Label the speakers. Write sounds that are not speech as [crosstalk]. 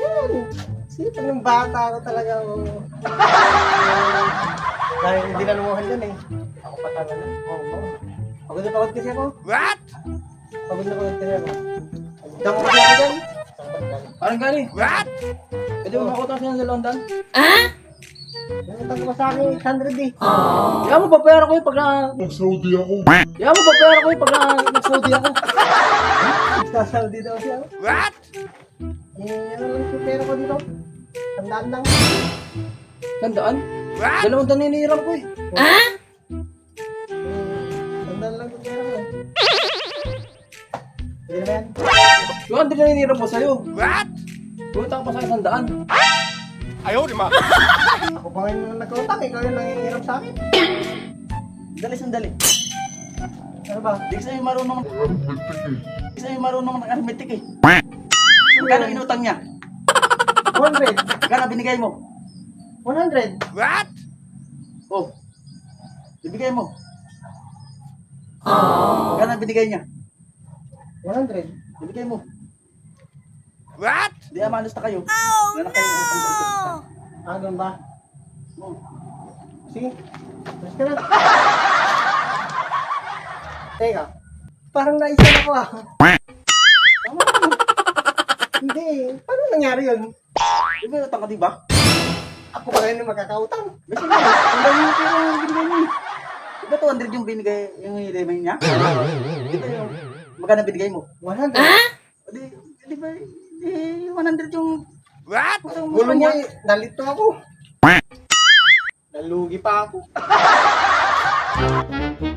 Speaker 1: Yan. Sipag ng bata ako talaga. Oh. [laughs] Dahil hindi na lumuhan yan eh. Ako pa talaga. Oo. Oh, Pagod na pagod kasi ako.
Speaker 2: What?
Speaker 1: Pagod na pagod kasi ako. Diyan ko kasi ako dyan.
Speaker 3: Parang gani.
Speaker 2: What?
Speaker 3: Pwede mo makutang siya sa London?
Speaker 1: Nakita ko sa akin 800 eh.
Speaker 3: Kaya mo papayara ko yung pag na...
Speaker 4: Nag-Saudi ako.
Speaker 3: Kaya mo papayara ko yung pag na nag-Saudi ako.
Speaker 1: Sa Saudi daw siya.
Speaker 2: What?
Speaker 1: Eh, ano lang yung pera ko dito? Tandaan lang.
Speaker 3: Tandaan?
Speaker 2: What?
Speaker 3: Dalawang taniniram ko eh.
Speaker 1: Eh, Tandaan lang yung pera ko. Pwede na ba yan?
Speaker 3: Yung ang taniniram mo sa'yo.
Speaker 2: What?
Speaker 3: Pumunta ka pa sa isang daan.
Speaker 2: Ayaw, di ma.
Speaker 1: Ako pa ngayon yung nagkautang, ikaw yung nangingiram sa akin.
Speaker 3: Dali sandali.
Speaker 1: Ano ba?
Speaker 3: Di sa'yo marunong...
Speaker 4: Arithmetic eh.
Speaker 3: Di sa'yo marunong ng arithmetic eh. Magkano inutang niya?
Speaker 1: 100.
Speaker 3: Magkano binigay mo?
Speaker 1: 100.
Speaker 2: What?
Speaker 3: Oh. Ibigay mo. Magkano binigay niya?
Speaker 1: 100.
Speaker 3: Ibigay mo.
Speaker 2: What?
Speaker 3: Di amanos na kayo. Oh, Wala na kayo
Speaker 1: Ah, ganun ba?
Speaker 3: Oh.
Speaker 1: Sige. Mas ka na. [laughs] Teka. Parang naisa ako ah. Hindi. Paano nangyari yun?
Speaker 3: Di ba utang ka di ba?
Speaker 1: Ako pa ngayon yung magkakautang.
Speaker 3: Kasi nga, ang dami yung pera yung binigay niya. Di ba 200 yung binigay, yung hinimay niya? Di ba yung, magkano binigay mo?
Speaker 1: 100.
Speaker 3: O Di, di ba, di, 100 yung,
Speaker 2: What?
Speaker 1: Gulo mo eh. Nalito ako. Nalugi pa ako. [laughs]